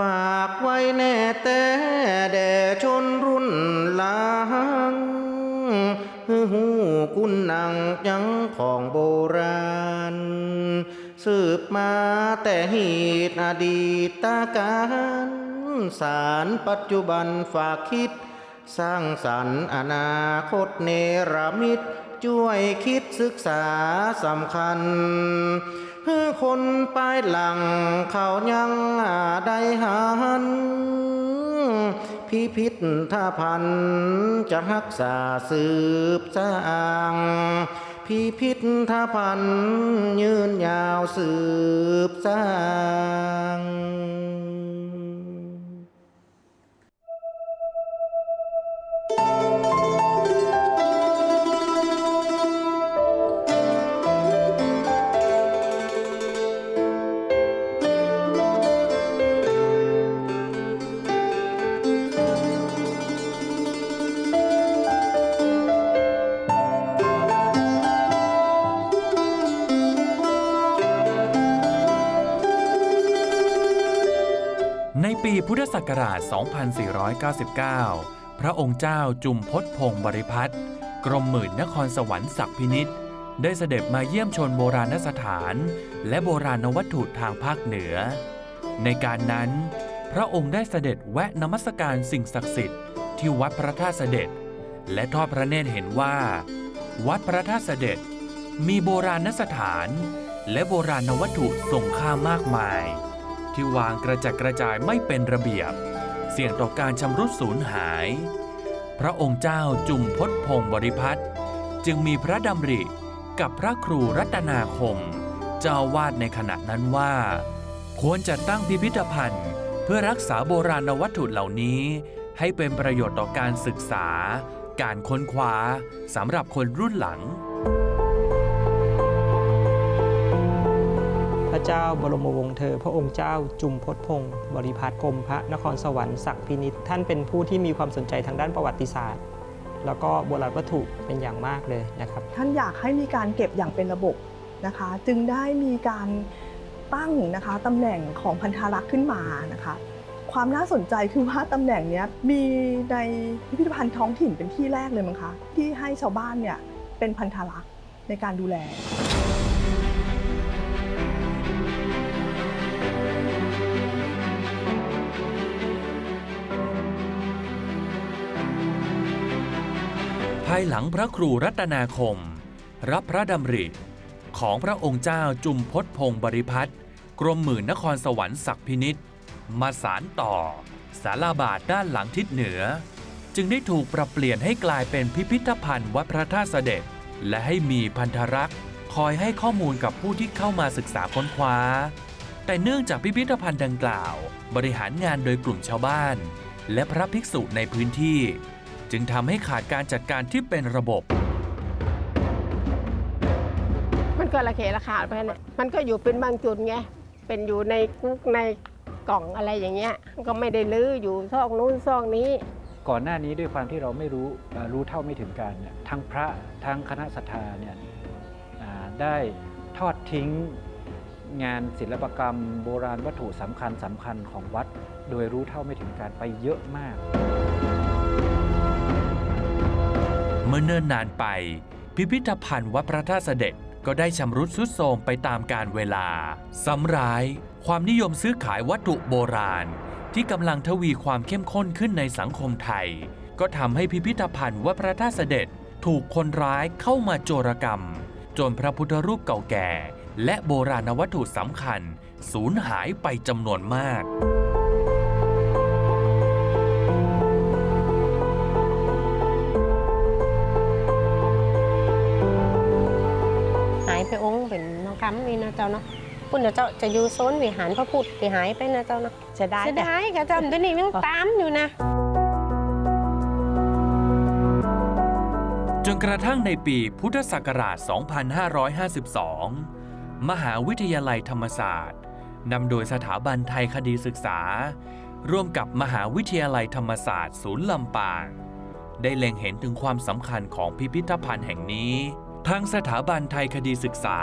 ฝากไว้แน่แต่แด่ชนรุ่นหลังฮือหูกุนนังยังของโบราณ สืบมาแต่หีตอดีตการ สารปัจจุบันฝากคิด สร้างสรรค์อนาคตเนรมิตช่วยคิดศึกษาสำคัญ เพื่อคนปลายหลังเขายังได้หันพิพิธถ้าพันจะรักษาสืบสร้างพิพิธถ้าพันยืนยาวสืบสร้าง ปีพุทธศักราช 2499 พระองค์เจ้าจุมพศพงศ์บริพัตรกรมหมื่นนครสวรรค์ศักพินิษได้เสด็จมาเยี่ยมชนโบราณสถาน และโบราณวัตถุทางภาคเหนือ ในการนั้น พระองค์ได้เสด็จแวะนมัสการสิ่งศักดิ์สิทธิ์ที่วัดพระธาตุเสด็จ และทอดพระเนตรเห็นว่า วัดพระธาตุเสด็จ มีโบราณสถาน และโบราณวัตถุทรงค่ามากมาย ที่วางกระจัดกระจายไม่เป็นระเบียบ เสี่ยงต่อการชำรุดสูญหาย พระองค์เจ้าจุมพศพงศ์บริพัตรจึงมีพระดำริกับพระครูรัตนาคม เจ้าวาดในขณะนั้นว่า ควรจะตั้งพิพิธภัณฑ์ เพื่อรักษาโบราณวัตถุเหล่านี้ ให้เป็นประโยชน์ต่อการศึกษา การค้นคว้าสำหรับคนรุ่นหลัง เจ้าบรมวงศ์เธอ พระองค์เจ้าจุมพศพงศ์บริพัตรกรมพระนครสวรรค์ศักดิ์พินิษท่านเป็นผู้ที่มีความสนใจทางด้านประวัติศาสตร์ แล้วก็โบราณวัตถุเป็นอย่างมากเลยนะครับ ท่านอยากให้มีการเก็บอย่างเป็นระบบนะคะ จึงได้มีการตั้งนะคะตำแหน่งของพันธารักษ์ขึ้นมานะคะความน่าสนใจคือว่าตำแหน่งนี้มีในพิพิธภัณฑ์ท้องถิ่นเป็นที่แรกเลยมั้งคะที่ให้ชาวบ้านเนี่ยเป็นพันธารักษ์ในการดูแล ภายหลังพระครูรัตนาคม รับพระดำริของพระองค์เจ้าจุมพศพงศ์บริพัตรกรมหมื่นนครสวรรค์ศักพินิษมาสารต่อศาลาบาทด้านหลังทิศเหนือ จึงได้ถูกปรับเปลี่ยนให้กลายเป็นพิพิธภัณฑ์วัดพระธาตุเสด็จ และให้มีพันธรักษ์คอยให้ข้อมูลกับผู้ที่เข้ามาศึกษาค้นคว้า แต่เนื่องจากพิพิธภัณฑ์ดังกล่าว บริหารงานโดยกลุ่มชาวบ้าน และพระภิกษุในพื้นที่ จึงทำให้ขาดการจัดการที่เป็นระบบ มันก็ระเกะระขาดไปเนี่ยมันก็อยู่เป็นบางจุดไง เป็นอยู่ในกุ๊กในกล่องอะไรอย่างเงี้ย ก็ไม่ได้ลื้ออยู่ซอกนู้นซอกนี้ ก่อนหน้านี้ด้วยความที่เราไม่รู้เอ่อรู้เท่าไม่ถึงการเนี่ยทั้งพระทั้งคณะสัทธาเนี่ยอ่าได้ทอดทิ้งงานศิลปกรรม โบราณวัตถุสำคัญสำคัญของวัด โดยรู้เท่าไม่ถึงการไปเยอะมาก เมื่อเนิ่นนานไป พิพิธภัณฑ์วัดพระธาตุเสด็จก็ได้ชำรุดทรุดโทรมไปตามกาลเวลาซ้ำร้าย ความนิยมซื้อขายวัตถุโบราณ ที่กำลังทวีความเข้มข้นขึ้นในสังคมไทย ก็ทำให้พิพิธภัณฑ์วัดพระธาตุเสด็จถูกคนร้ายเข้ามาโจรกรรม จนพระพุทธรูปเก่าแก่ และโบราณวัตถุสำคัญ สูญหายไปจำนวนมากายไปองค์เป็นน้องคำนี่นะเจ้าเนาะพุ่นเดี๋ยวจ้าจะอยู่โซนวิหารพระพุทธวิหายไปนะเจ้าเนาะจะได้จะหดายกะเจ้าเดี๋วนี้ยังตามอยู่นะ จนกระทั่งในปีพุทธศักราช 2552 มหาวิทยาลัยธรรมศาสตร์นำโดยสถาบันไทยคดีศึกษา ร่วมกับมหาวิทยาลัยธรรมศาสตร์ ศูนย์ลำปาง ได้เล็งเห็นถึงความสำคัญของพิพิธภัณฑ์แห่งนี้ ทั้งสถาบันไทยคดีศึกษา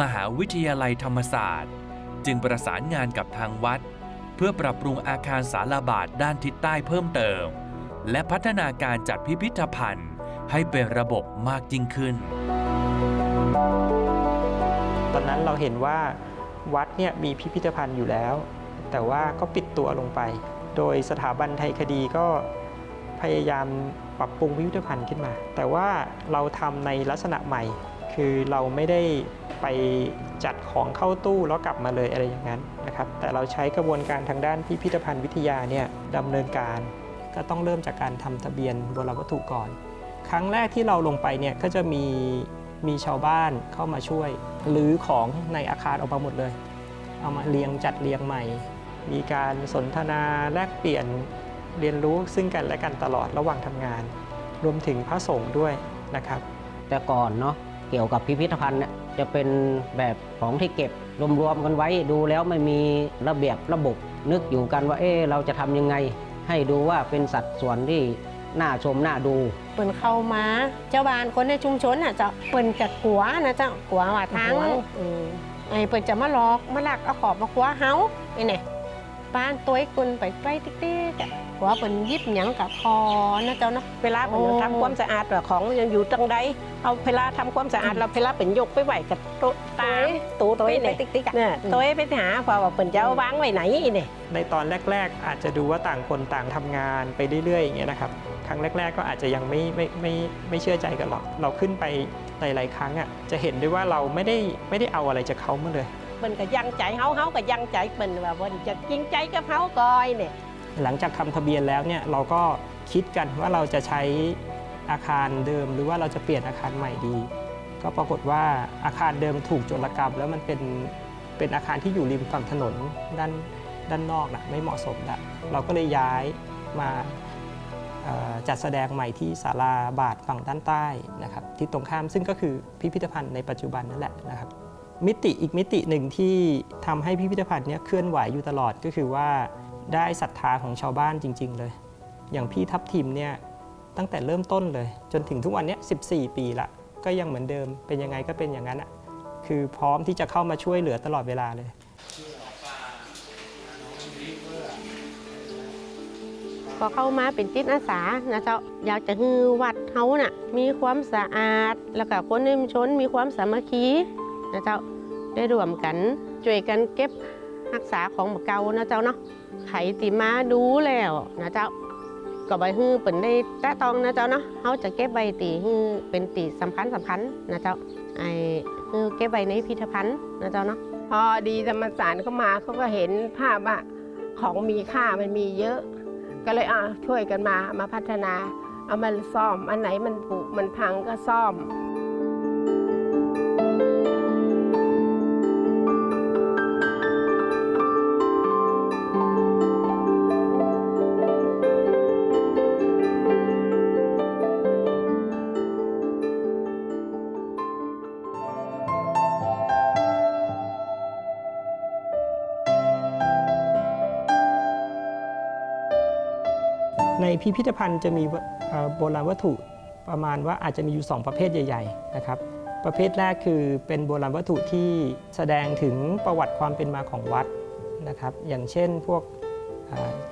มหาวิทยาลัยธรรมศาสตร์ จึงประสานงานกับทางวัด เพื่อปรับปรุงอาคารสาราบาทด้านทิศใต้เพิ่มเติม และพัฒนาการจัดพิพิธภัณฑ์ ให้เป็นระบบมากยิ่งขึ้น ตอนนั้นเราเห็นว่าวัดเนี่ยมีพิพิธภัณฑ์อยู่แล้ว แต่ว่าก็ปิดตัวลงไป โดยสถาบันไทยคดีก็พยายาม ปรับปรุงพิพิธภัณฑ์ขึ้นมา แต่ว่าเราทำในลักษณะใหม่ คือเราไม่ได้ไปจัดของเข้าตู้แล้วกลับมาเลยอะไรอย่างนั้นนะครับ แต่เราใช้กระบวนการทางด้านพิพิธภัณฑ์วิทยาเนี่ยดำเนินการ ก็ต้องเริ่มจากการทำทะเบียนโบราณวัตถุก่อน ครั้งแรกที่เราลงไปเนี่ยก็จะมีมีชาวบ้านเข้ามาช่วยหรือของในอาคารออกมาหมดเลย เอามาเรียงจัดเรียงใหม่ มีการสนทนาแลกเปลี่ยน เรียนรู้ซึ่งกันและกันตลอดระหว่างทำงาน รวมถึงพระสงฆ์ด้วยนะครับ แต่ก่อนเนาะเกี่ยวกับพิพิธภัณฑ์เนี่ยจะเป็นแบบของที่เก็บรวมๆกันไว้ดูแล้วไม่มีระเบียบระบบ นึกอยู่กันว่าเอ๊ะเราจะทำยังไง ให้ดูว่าเป็นสัดส่วนที่น่าชมน่าดูเปิ่นเข้ามาเจ้าบ้านคนในชุมชนน่ะเจ้าเปิ่นจะกลัวนะเจ้ากลัวว่าทางกลัวอืมไอ้เปิ่นจะมาหลอกมาลักเอาขอบมาคว้าเฮาไอ้เนี่ย ป้านตัวไอ้คนไปใกล้ติ๊กๆอะกลัวเปิ่นยิบหยังกับคอนะเจ้าเนาะเวลาเป็นทำความสะอาดว่าของยังอยู่ตรงใดเอาเวลาทำความสะอาดเราเวลาเป็นยกไปไหวกับโต๊ะตามตูตัวไปไอ้เนี่ยติ๊กๆอะเนี่ยตัวไปหาว่าว่าเป็นจะเอาวางไว้ไหนเนี่ยในตอนแรก ๆ อาจจะดูว่าต่างคนต่างทำงานไปเรื่อยๆอย่างเงี้ยนะครับครั้งแรก ๆ ก็อาจจะยังไม่ไม่ไม่ไม่เชื่อใจกันหรอกเราขึ้นไปหลายๆครั้งอะจะเห็นได้ว่าเราไม่ได้ไม่ได้เอาอะไรจากเขามาเลย เป็นก็ยังใจเฮาเฮาก็ยังใจเป็นว่าเพิ่นจะจริงใจกับเฮาก่อยเนี่ยหลังจากทำทะเบียนแล้วเนี่ยเราก็คิดกันว่าเราจะใช้อาคารเดิม หรือว่าเราจะเปลี่ยนอาคารใหม่ดี ก็ปรากฏว่าอาคารเดิมถูกโจรกรรม แล้วมันเป็นเป็นอาคารที่อยู่ริมฝั่งถนนด้านด้านนอกนะไม่เหมาะสมละเราก็เลยย้ายมาจัดแสดงใหม่ที่ศาลาบาทฝั่งด้านใต้นะครับที่ตรงข้ามซึ่งก็คือพิพิธภัณฑ์ในปัจจุบันนั่นแหละนะครับ มิติอีกมิติหนึ่งที่ทำให้พิพิธภัณฑ์เนี้ยเคลื่อนไหวอยู่ตลอดก็คือว่าได้ศรัทธาของชาวบ้านจริง ๆ เลย อย่างพี่ทับทิมเนี่ยตั้งแต่เริ่มต้นเลย จนถึงทุกวันนี้ 14 ปีละ ก็ยังเหมือนเดิมเป็นยังไงก็เป็นอย่างนั้นอะคือพร้อมที่จะเข้ามาช่วยเหลือตลอดเวลาเลยพอเข้ามาเป็นจิตอาสานะเจ้าอยากจะฮือวัดเฮาน่ะมีความสะอาด แล้วก็คนในชุมชนมีความสามัคคี นะเจ้าได้รวมกันช่วยกันเก็บรักษาของเก่านะเจ้าเนาะไขติมาดูแล้วนะเจ้าก็ใบฮือเป็นได้แตะตองนะเจ้าเนาะเฮาจะเก็บใบตีฮือเป็นตีสำคัญสำคัญนะเจ้าไอฮือเก็บใบในพิพิธภัณฑ์นะเจ้าเนาะพอดีธรรมศาสตร์เข้ามาเขาก็เห็นภาพว่าของมีค่ามันมีเยอะ ก็เลยอะช่วยกันมามาพัฒนาเอามาซ่อมอันไหนมันผุมันพังก็ซ่อม ในพิพิธภัณฑ์จะมีโบราณวัตถุประมาณว่าอาจจะมีอยู่ 2 ประเภทใหญ่ ๆ นะครับ ประเภทแรกคือเป็นโบราณวัตถุที่แสดงถึงประวัติความเป็นมาของวัดนะครับ อย่างเช่นพวก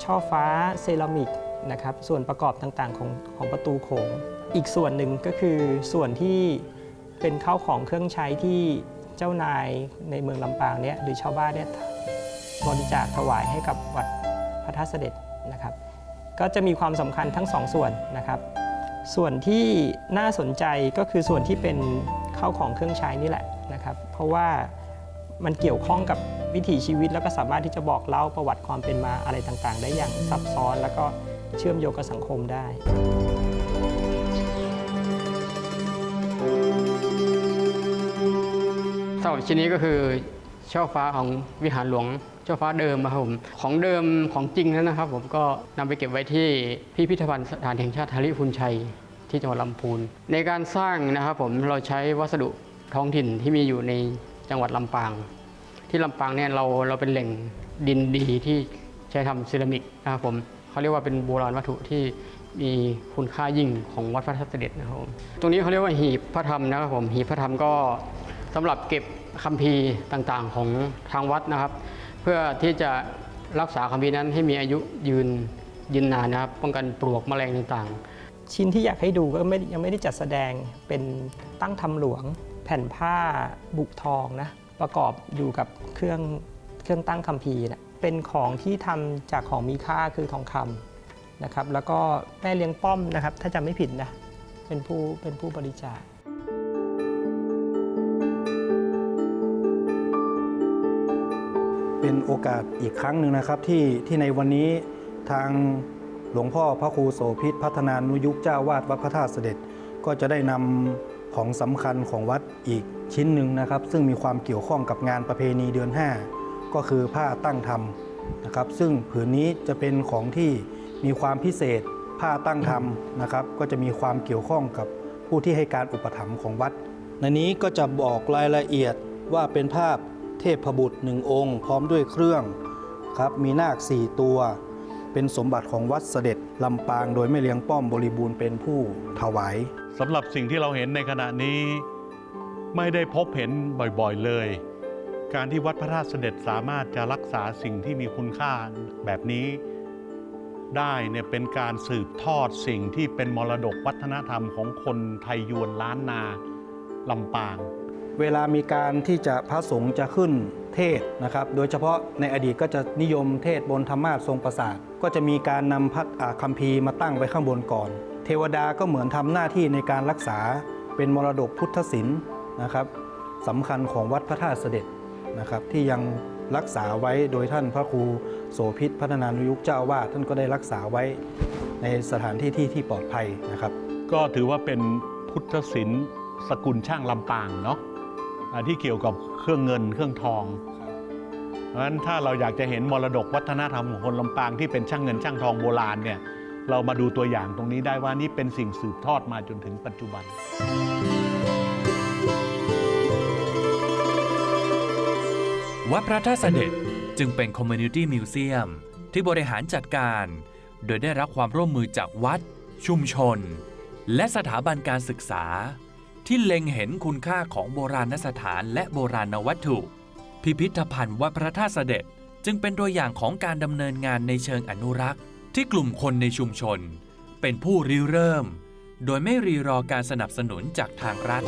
ช่อฟ้าเซรามิกนะครับ ส่วนประกอบต่างๆของของประตูโขง อีกส่วนหนึ่งก็คือส่วนที่เป็นข้าวของเครื่องใช้ที่เจ้านายในเมืองลำปางเนี่ยหรือชาวบ้านเนี่ยบริจาคถวายให้กับวัดพระธาตุเสด็จ ก็จะมีความสำคัญทั้งสองส่วนนะครับ ส่วนที่น่าสนใจก็คือส่วนที่เป็นเข้าของเครื่องใช้นี่แหละนะครับ เพราะว่ามันเกี่ยวข้องกับวิถีชีวิต แล้วก็สามารถที่จะบอกเล่าประวัติความเป็นมาอะไรต่างๆ ได้อย่างซับซ้อนแล้วก็เชื่อมโยงกับสังคมได้สำหรับชิ้นนี้ก็คือช่อฟ้าของวิหารหลวง ช่อฟ้าเดิมครับผมของเดิมของจริงแล้วนะครับ ผมก็นำไปเก็บไว้ที่พิพิธภัณฑ์สถานแห่งชาติฮาริพุนชัยที่จังหวัดลำพูน ในการสร้างนะครับผมเราใช้วัสดุท้องถิ่นที่มีอยู่ในจังหวัดลำปาง ที่ลำปางเนี่ยเราเราเป็นแหล่งดินดีที่ใช้ทำเซรามิกนะครับผมเขาเรียกว่าเป็นโบราณวัตถุที่มีคุณค่ายิ่งของวัดพระธาตุเสด็จนะครับผมตรงนี้เขาเรียกว่าหีบพระธรรมนะครับผมหีบพระธรรมก็สำหรับเก็บคัมภีร์ต่างๆ ของทางวัดนะครับ พื่อที่จะรักษาคัมภีร์นั้นให้มีอายุยืนยืนนานนะครับป้องกันปลวกแมลงต่างๆ ชิ้นที่อยากให้ดูก็ไม่ยังไม่ได้จัดแสดงเป็นตั้งทำหลวง แผ่นผ้าบุกทองนะประกอบอยู่กับเครื่องเครื่องตั้งคัมภีร์นะเป็นของที่ทำจากของมีค่าคือทองคำนะครับแล้วก็แม่เลี้ยงป้อมนะครับถ้าจำไม่ผิดนะเป็นผู้เป็นผู้บริจาค เป็นโอกาสอีกครั้งหนึ่งนะครับที่ที่ในวันนี้ทางหลวงพ่อพระครูโสพิษพัฒนานุยุคเจ้าวาดวัดพระธาตุเสด็จ ก็จะได้นำของสำคัญของวัดอีกชิ้นหนึ่งนะครับ ซึ่งมีความเกี่ยวข้องกับงานประเพณีเดือน 5 ก็คือผ้าตั้งธรรมนะครับ ซึ่งผืนนี้จะเป็นของที่มีความพิเศษผ้าตั้งธรรมนะครับ ก็จะมีความเกี่ยวข้องกับผู้ที่ให้การอุปถัมภ์ของวัดในนี้ก็จะบอกรายละเอียดว่าเป็นภาพ เทพบุตรหนึ่งองค์ พร้อมด้วยเครื่องครับมีนาคสี่ตัว เป็นสมบัติของวัดเสด็จลำปางโดยไม่เลี้ยงป้อมบริบูรณ์เป็นผู้ถวายสำหรับสิ่งที่เราเห็นในขณะนี้ ไม่ได้พบเห็นบ่อยๆเลย การที่วัดพระธาตุเสด็จสามารถจะรักษาสิ่งที่มีคุณค่าแบบนี้ได้เนี่ยเป็นการสืบทอดสิ่งที่เป็นมรดกวัฒนธรรมของคนไทยยวนล้านนาลำปาง เวลามีการที่จะพระสงฆ์จะขึ้นเทศนะครับ โดยเฉพาะในอดีตก็จะนิยมเทศบนธรรมาสทรงประสาท ก็จะมีการนำพระอ่าคัมภีร์มาตั้งไว้ข้างบนก่อน เทวดาก็เหมือนทำหน้าที่ในการรักษาเป็นมรดกพุทธศิลป์นะครับสำคัญของวัดพระธาตุเสด็จนะครับ ที่ยังรักษาไว้โดยท่านพระครูโสพิษพัฒนานุยุคเจ้าอาวาสท่านก็ได้รักษาไว้ในสถานที่ที่ที่ปลอดภัยนะครับ ก็ถือว่าเป็นพุทธศิลป์สกุลช่างลำปางเนาะ ที่เกี่ยวกับเครื่องเงินเครื่องทองเพราะฉะนั้นถ้าเราอยากจะเห็นมรดกวัฒนธรรมของคนลำปางที่เป็นช่างเงินช่างทองโบราณเนี่ยเรามาดูตัวอย่างตรงนี้ได้ว่านี่เป็นสิ่งสืบทอดมาจนถึงปัจจุบัน วัดพระธาตุเสด็จจึงเป็นคอมมูนิตี้มิวเซียมที่บริหารจัดการ โดยได้รับความร่วมมือจากวัด ชุมชน และสถาบันการศึกษา ที่เล็งเห็นคุณค่าของโบราณสถานและโบราณวัตถุ พิพิธภัณฑ์วัดพระธาตุเสด็จ จึงเป็นตัวอย่างของการดำเนินงานในเชิงอนุรักษ์ ที่กลุ่มคนในชุมชน เป็นผู้ริเริ่ม โดยไม่รีรอการสนับสนุนจากทางรัฐ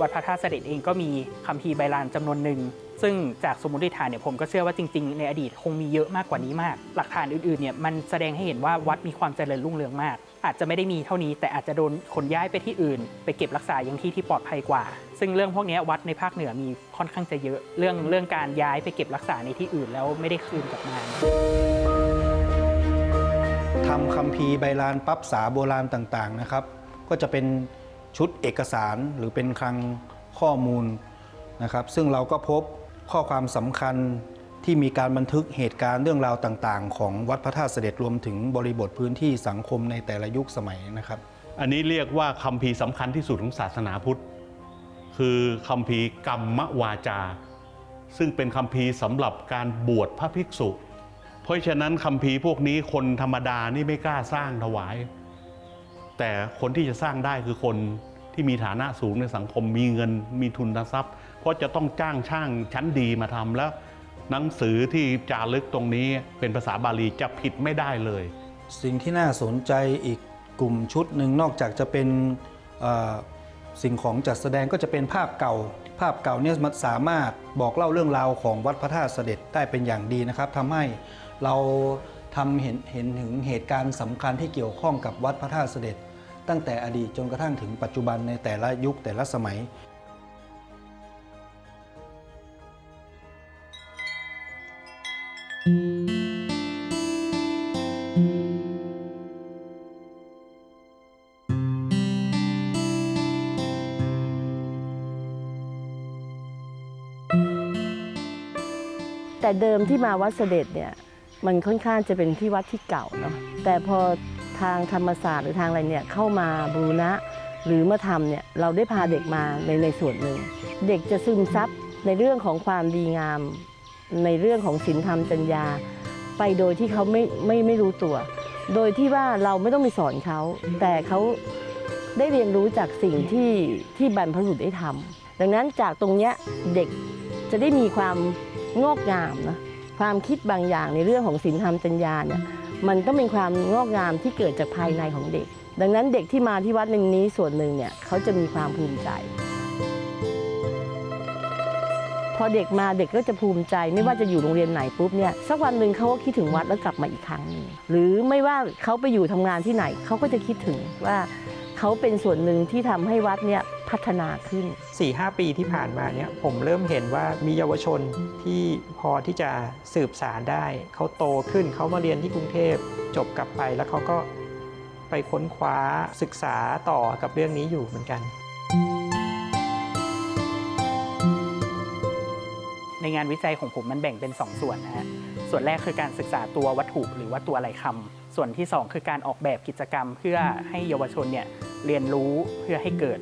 วัดพระธาตุเสด็จเองก็มีคัมภีร์ใบลานจำนวนหนึ่งซึ่งจากสมมติฐานเนี่ยผมก็เชื่อว่าจริง ๆ ในอดีตคงมีเยอะมากกว่านี้มาก หลักฐานอื่นๆเนี่ยมันแสดงให้เห็นว่าวัดมีความเจริญรุ่งเรืองมาก อาจจะไม่ได้มีเท่านี้ แต่อาจจะโดนขนย้ายไปที่อื่น ไปเก็บรักษายังที่ที่ปลอดภัยกว่า ซึ่งเรื่องพวกนี้วัดในภาคเหนือมีค่อนข้างจะเยอะ เรื่องเรื่องการย้ายไปเก็บรักษาในที่อื่นแล้วไม่ได้คืนกลับมาทำคัมภีใบลานปั๊บษาโบราณต่างๆนะครับ ก็จะเป็นชุดเอกสารหรือเป็นคลังข้อมูลนะครับ ซึ่งเราก็พบข้อความสำคัญ ที่มีการบันทึกเหตุการณ์เรื่องราวต่างๆ ของวัดพระธาตุเสด็จรวมถึงบริบทพื้นที่สังคมในแต่ละยุคสมัยนะครับ อันนี้เรียกว่าคัมภีร์สำคัญที่สุดของศาสนาพุทธ คือคัมภีร์กรรมวาจา ซึ่งเป็นคัมภีร์สำหรับการบวชพระภิกษุ เพราะฉะนั้นคัมภีร์พวกนี้คนธรรมดานี่ไม่กล้าสร้างถวาย แต่คนที่จะสร้างได้คือคนที่มีฐานะสูงในสังคมมีเงินมีทุนทรัพย์ เพราะจะต้องจ้างช่างชั้นดีมาทำแล้ว หนังสือที่จารึกตรงนี้เป็นภาษาบาลีจะผิดไม่ได้เลย สิ่งที่น่าสนใจอีกกลุ่มชุดหนึ่งนอกจากจะเป็นสิ่งของจัดแสดงก็จะเป็นภาพเก่า ภาพเก่าเนี่ยมันสามารถบอกเล่าเรื่องราวของวัดพระธาตุเสด็จได้เป็นอย่างดีนะครับทำให้เราทำเห็นเห็นถึงเหตุการณ์สำคัญที่เกี่ยวข้องกับวัดพระธาตุเสด็จ ตั้งแต่อดีตจนกระทั่งถึงปัจจุบันในแต่ละยุคแต่ละสมัย แต่เดิมที่มาวัดเสด็จเนี่ยมันค่อนข้างจะเป็นที่วัดที่เก่าเนาะแต่พอทางธรรมศาสตร์หรือทางอะไรเนี่ยเข้ามาบูรณะหรือมาทำเนี่ยเราได้พาเด็กมาในในส่วนหนึ่ง เด็กจะซึมซับในเรื่องของความดีงาม ในเรื่องของศีลธรรมจัญญา ไปโดยที่เขาไม่ไม่ไม่รู้ตัว โดยที่ว่าเราไม่ต้องไปสอนเขา แต่เขาได้เรียนรู้จากสิ่งที่ที่บรรพบุรุษได้ทำดังนั้นจากตรงเนี้ยเด็กจะได้มีความงอกงามนะความคิดบางอย่างในเรื่องของศีลธรรมจัญญาเนี่ยมันต้องเป็นความงอกงามที่เกิดจากภายในของเด็ก ดังนั้นเด็กที่มาที่วัดในนี้ส่วนหนึ่งเนี่ยเขาจะมีความภูมิใจ พอเด็กมาเด็กก็จะภูมิใจ ไม่ว่าจะอยู่โรงเรียนไหนปุ๊บเนี่ยสักวันหนึ่งเขาก็คิดถึงวัดแล้วกลับมาอีกครั้งหนึ่งหรือไม่ว่าเขาไปอยู่ทำงานที่ไหนเขาก็จะคิดถึงว่าเขาเป็นส่วนหนึ่งที่ทำให้วัดเนี่ยพัฒนาขึ้น 4-5 ปีที่ผ่านมาเนี่ยผมเริ่มเห็นว่ามีเยาวชนที่พอที่จะสืบสารได้ เขาโตขึ้นเขามาเรียนที่กรุงเทพจบกลับไปแล้วเขาก็ไปค้นคว้าศึกษาต่อกับเรื่องนี้อยู่เหมือนกัน ในงานวิจัยของผมมันแบ่งเป็น 2 ส่วนนะฮะส่วนแรกคือการศึกษาตัววัตถุหรือว่าตัวอะไรคำส่วนที่ 2 คือการออกแบบกิจกรรม เพื่อให้เยาวชนเนี่ยเรียนรู้เพื่อให้เกิด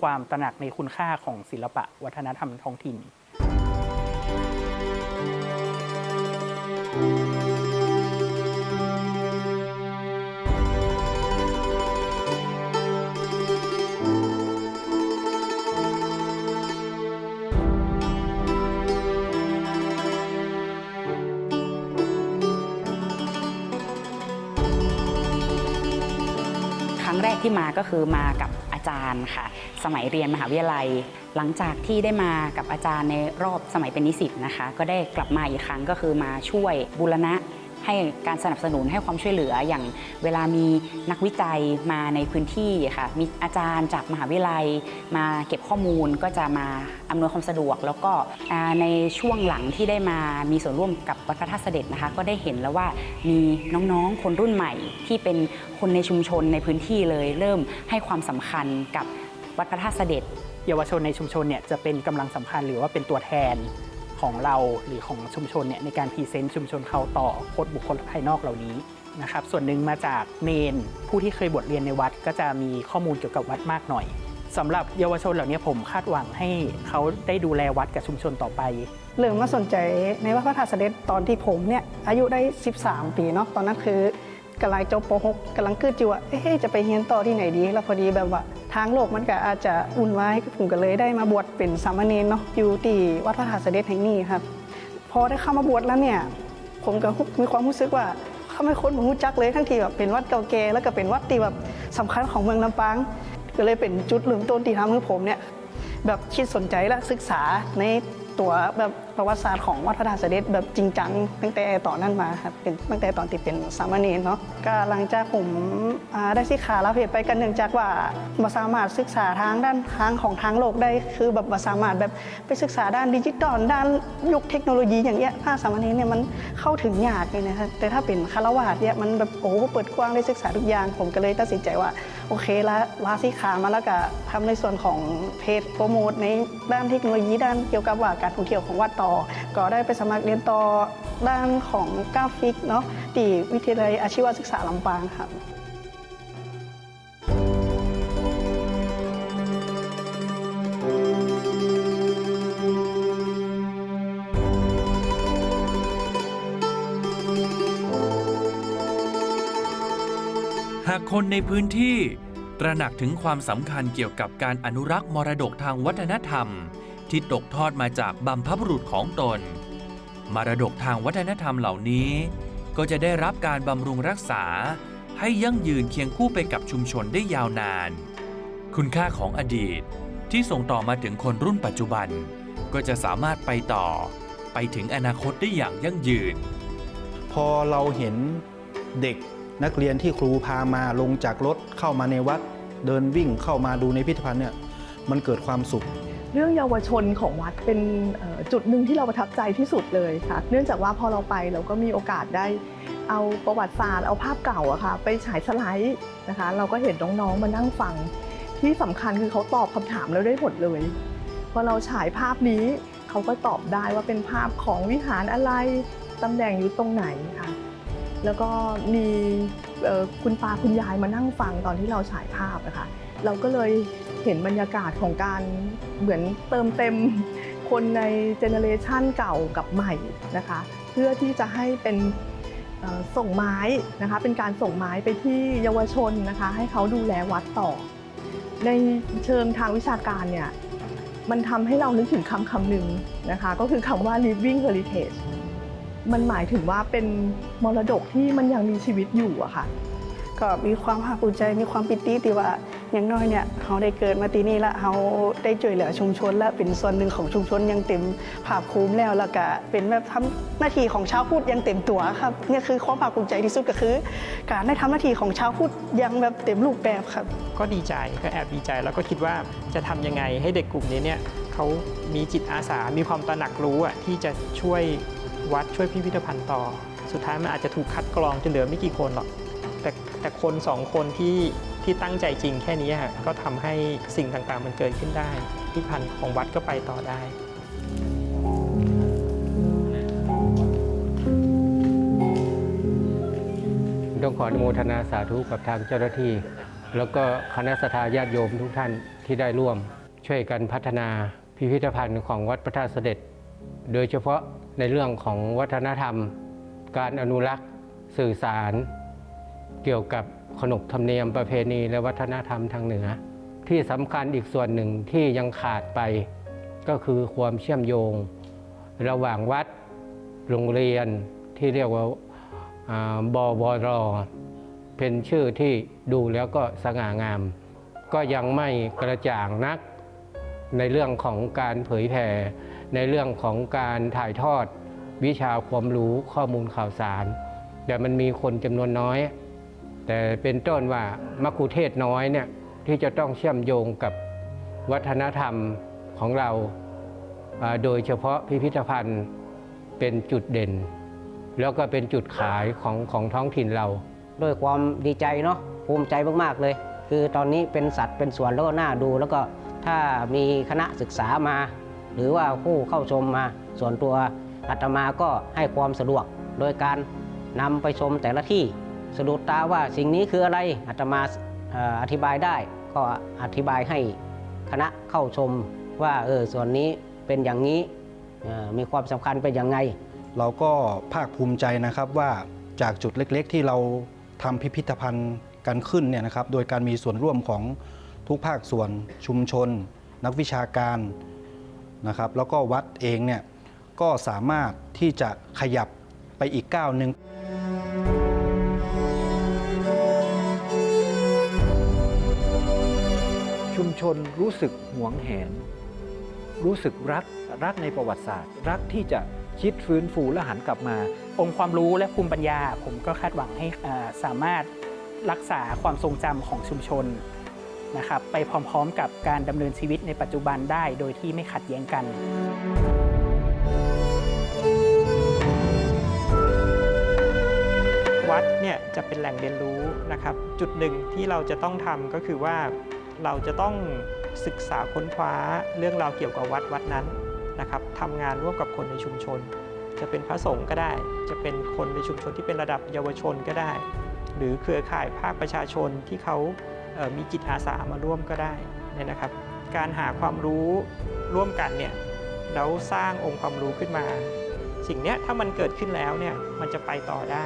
ความตระหนักในคุณค่าของศิลปะวัฒนธรรมท้องถิ่น ก็คือมากับอาจารย์ค่ะ สมัยเรียนมหาวิทยาลัย หลังจากที่ได้มากับอาจารย์ในรอบสมัยเป็นนิสิตนะคะ ก็ได้กลับมาอีกครั้งก็คือมาช่วยบูรณะ ให้การสนับสนุนให้ความช่วยเหลืออย่างเวลามีนักวิจัยมาในพื้นที่ค่ะมีอาจารย์จากมหาวิทยาลัย มาเก็บข้อมูลก็จะมาอำนวยความสะดวก แล้วก็ในช่วงหลังที่ได้มามีส่วนร่วมกับวัดพระธาตุเสด็จนะคะ ก็ได้เห็นแล้วว่ามีน้องๆคนรุ่นใหม่ ที่เป็นคนในชุมชนในพื้นที่เลย เริ่มให้ความสำคัญกับวัดพระธาตุเสด็จ เยาวชนในชุมชนเนี่ยจะเป็นกำลังสำคัญหรือว่าเป็นตัวแทน ของเราหรือของชุมชนเนี่ยในการพรีเซนต์ชุมชนเขาต่อโคตบุคคลภายนอกเหล่านี้นะครับ ส่วนหนึ่งมาจากเนนผู้ที่เคยบวชเรียนในวัด ก็จะมีข้อมูลเกี่ยวกับวัดมากหน่อยสำหรับเยาวชนเหล่านี้ผมคาดหวังให้เขาได้ดูแลวัดกับชุมชนต่อไป เริ่มมาสนใจในวัดพระธาตุเสด็จตอนที่ผมเนี่ยอายุได้ 13 ปีเนาะตอนนั้นคือกำลังจบป .6 กำลังคืดจิวะเอ๊ะจะไปเรียนต่อที่ไหนดี แล้วพอดีแบบว่า ทางโลกมันก็อาจจะอุ่นไวายผมก็เลยได้มาบวชเป็นสามเณรเนาะอยู่ที่วัดพระธาตุเสด็จแห่งนี้ครับพอได้เข้ามาบวชแล้วเนี่ยผมก็มีความรู้สึกว่าเขาไม่ค้นผมรู้จักเลยทั้งที่แบบเป็นวัดเก่าแก่แล้วก็เป็นวัดที่แบบสำคัญของเมืองลำปางก็เลยเป็นจุดเริ่มต้นที่ทำให้ผมเนี่ยแบบคิดสนใจและศึกษาในตัวแบบประวัติศาสตร์ของวัดพระธาตุเสด็จแบบจริงจังตั้งแต่ตอนนั้นมาครับเป็นตั้งแต่ตอนที่เป็นสามเณรเนาะก็หลังจากผมได้ศึกษาแล้วเพจไปกันเนื่องจากว่าบ่สามารถศึกษาทางด้านทางของทางโลกได้คือแบบบ่สามารถแบบไปศึกษาด้านดิจิตอลด้านยุคเทคโนโลยีอย่างเงี้ยถ้าสามเณรเนี่ยมันเข้าถึงยากเลยนะครับแต่ถ้าเป็นคารวะเนี่ยมันแบบโอ้เปิดกว้างได้ศึกษาทุกอย่างผมก็เลยตัดสินใจว่าโอเคละลาสิขามาแล้วก็ทำในส่วนของเพจโปรโมทในด้านเทคโนโลยีด้านเกี่ยวกับว่าการท่องเที่ยวของวัดต่อ ก็ได้ไปสมัครเรียนต่อด้านของกราฟิกเนาะที่วิทยาลัยอาชีวศึกษาลำปางครับหากคนในพื้นที่ตระหนักถึงความสำคัญเกี่ยวกับการอนุรักษ์มรดกทางวัฒนธรรม ที่ตกทอดมาจากบัมพบุรุษของตนมรดกทางวัฒนธรรมเหล่านี้ ก็จะได้รับการบำรุงรักษา ให้ยั่งยืนเคียงคู่ไปกับชุมชนได้ยาวนาน คุณค่าของอดีตที่ส่งต่อมาถึงคนรุ่นปัจจุบัน ก็จะสามารถไปต่อ ไปถึงอนาคตได้อย่างยั่งยืน พอเราเห็นเด็กนักเรียนที่ครูพามาลงจากรถเข้ามาในวัด เดินวิ่งเข้ามาดูในพิพิธภัณฑ์เนี่ยมันเกิดความสุข เรื่องเยาวชนของวัดเป็นจุดหนึ่งที่เราประทับใจที่สุดเลยค่ะ เนื่องจากว่าพอเราไปเราก็มีโอกาสได้เอาประวัติศาสตร์เอาภาพเก่าอะค่ะไปฉายสไลด์นะคะ เราก็เห็นน้องๆมานั่งฟัง ที่สำคัญคือเขาตอบคำถามเราได้หมดเลยพอเราฉายภาพนี้เขาก็ตอบได้ว่าเป็นภาพของวิหารอะไรตำแหน่งอยู่ตรงไหนค่ะแล้วก็มีคุณตาคุณยายมานั่งฟังตอนที่เราฉายภาพนะคะเราก็เลย เห็นบรรยากาศของการเหมือนเติมเต็มคนในเจเนเรชันเก่ากับใหม่นะคะ เพื่อที่จะให้เป็นส่งไม้นะคะ เป็นการส่งไม้ไปที่เยาวชนนะคะ ให้เขาดูแลวัดต่อ ในเชิงทางวิชาการเนี่ยมันทำให้เรานึกถึงคำคำหนึ่งนะคะ ก็คือคำว่า living heritage มันหมายถึงว่าเป็นมรดกที่มันยังมีชีวิตอยู่อะค่ะ ก็มีความภาคภูมิใจมีความปิติที่ว่า อย่างน้อยเนี่ยเขาได้เกิดมาที่นี่และเขาได้ช่วยเหลือชุมชนและเป็นส่วนหนึ่งของชุมชนยังเต็มภาคภูมิแล้วแล้วก็เป็นแบบทำหน้าที่ของชาวพุทธยังเต็มตัวครับเนี่ยคือความภาคภูมิใจที่สุดก็คือ การได้ทำหน้าที่ของชาวพุทธยังแบบเต็มรูปแบบครับ ก็ดีใจก็แอบดีใจแล้วก็คิดว่าจะทำยังไงให้เด็กกลุ่มนี้เนี่ยเขามีจิตอาสา มีความตระหนักรู้อะที่จะช่วยวัดช่วยพิพิธภัณฑ์ต่อ สุดท้ายมันอาจจะถูกคัดกรองจนเหลือไม่กี่คนหรอกแต่แต่คนสองคนที่ ที่ตั้งใจจริงแค่นี้ฮะก็ทำให้สิ่งต่างๆมันเกิดขึ้นได้พิพิธภัณฑ์ของวัดก็ไปต่อได้ต้องขออนุโมทนาสาธุกับทางเจ้าหน้าที่ แล้วก็คณะสัตยาญาติโยมทุกท่านที่ได้ร่วม ช่วยกันพัฒนาพิพิธภัณฑ์ของวัดพระธาตุเสด็จ โดยเฉพาะในเรื่องของวัฒนธรรม การอนุรักษ์สื่อสาร เกี่ยวกับ ขนบธรรมเนียมประเพณีและวัฒนธรรมทางเหนือ ที่สำคัญอีกส่วนหนึ่งที่ยังขาดไป ก็คือความเชื่อมโยง ระหว่างวัดโรงเรียนที่เรียกว่าอ่าบวรเป็นชื่อที่ดูแล้วก็สง่างาม ก็ยังไม่กระจ่างนักในเรื่องของการเผยแผ่ในเรื่องของการถ่ายทอดวิชาความรู้ข้อมูลข่าวสาร แต่มันมีคนจำนวนน้อย แต่เป็นต้นว่ามักคุเทศน้อยเนี่ยที่จะต้องเชื่อมโยงกับวัฒนธรรมของเรา โดยเฉพาะพิพิธภัณฑ์เป็นจุดเด่น แล้วก็เป็นจุดขายของของท้องถิ่นเรา ด้วยความดีใจเนาะภูมิใจมาก ๆ เลย คือตอนนี้เป็นสัตว์เป็นสวนแล้วก็น่าดูแล้วก็ถ้ามีคณะศึกษามา หรือว่าผู้เข้าชมมาส่วนตัวอาตมาก็ให้ความสะดวก โดยการนำไปชมแต่ละที่ สะดุดตาว่าสิ่งนี้คืออะไรอาตมาอธิบายได้ ก็อธิบายให้คณะเข้าชมว่าเออส่วนนี้เป็นอย่างนี้มีความสำคัญเป็นอยังไง เราก็ภาคภูมิใจนะครับว่าจากจุดเล็กๆ ที่เราทำพิพิธภัณฑ์กันขึ้นเนี่ยนะครับโดยการมีส่วนร่วมของทุกภาคส่วนชุมชน นักวิชาการนะครับแล้วก็วัดเองเนี่ยก็สามารถที่จะขยับไปอีกก้าวหนึ่ง ชุนรู้สึกหวงแหน รู้สึกรักรักในประวัติศาสตร์ รักที่จะคิดฟื้นฟูและหันกลับมา องค์ความรู้และภูมิปัญญา ผมก็คาดหวังให้สามารถรักษาความทรงจำของชุมชนนะครับไปพร้อมๆ กับการดำเนินชีวิตในปัจจุบันได้โดยที่ไม่ขัดแย้งกันวัดเนี่ยจะเป็นแหล่งเรียนรู้นะครับ จุดหนึ่งที่เราจะต้องทำก็คือว่า เราจะต้องศึกษาค้นคว้าเรื่องราวเกี่ยวกับวัดวัดนั้นนะครับทำงานร่วมกับคนในชุมชน จะเป็นพระสงฆ์ก็ได้ จะเป็นคนในชุมชนที่เป็นระดับเยาวชนก็ได้ หรือเครือข่ายภาคประชาชนที่เขาเอ่อมีจิตอาสามาร่วมก็ได้เนี่ยนะครับ การหาความรู้ร่วมกันเนี่ยแล้วสร้างองค์ความรู้ขึ้นมา สิ่งนี้ถ้ามันเกิดขึ้นแล้วเนี่ยมันจะไปต่อได้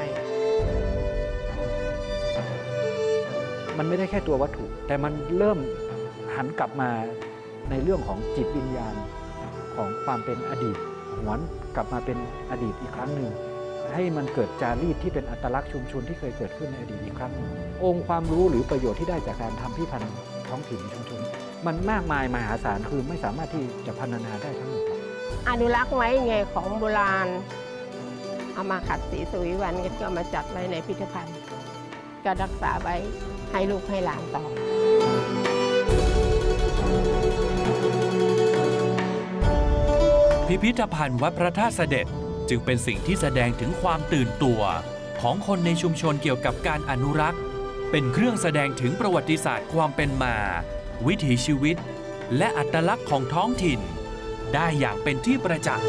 มันไม่ได้แค่ตัววัตถุ แต่มันเริ่มหันกลับมาในเรื่องของจิตวิญญาณของความเป็นอดีตหวนกลับมาเป็นอดีตอีกครั้งหนึ่งให้มันเกิดจารีตที่เป็นอัตลักษณ์ชุมชนที่เคยเกิดขึ้นในอดีตอีกครั้งหนึ่งองค์ความรู้หรือประโยชน์ที่ได้จากการทำพิพิธภัณฑ์ท้องถิ่นชุมชน มันมากมายมหาศาลคือไม่สามารถที่จะพรรณนาได้ทั้งหมดอนุรักษ์ไว้ไงของโบราณเอามาขัดสีสวีวันก็มาจัดไว้ในพิพิธภัณฑ์ ก็รักษาไว้ให้ลูกให้หลานต่อพิพิธภัณฑ์วัดพระธาตุเสด็จจึงเป็นสิ่งที่แสดงถึงความตื่นตัว ของคนในชุมชนเกี่ยวกับการอนุรักษ์ เป็นเครื่องแสดงถึงประวัติศาสตร์ความเป็นมา วิถีชีวิต และอัตลักษณ์ของท้องถิ่น ได้อย่างเป็นที่ประจักษ์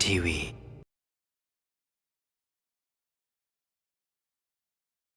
TV.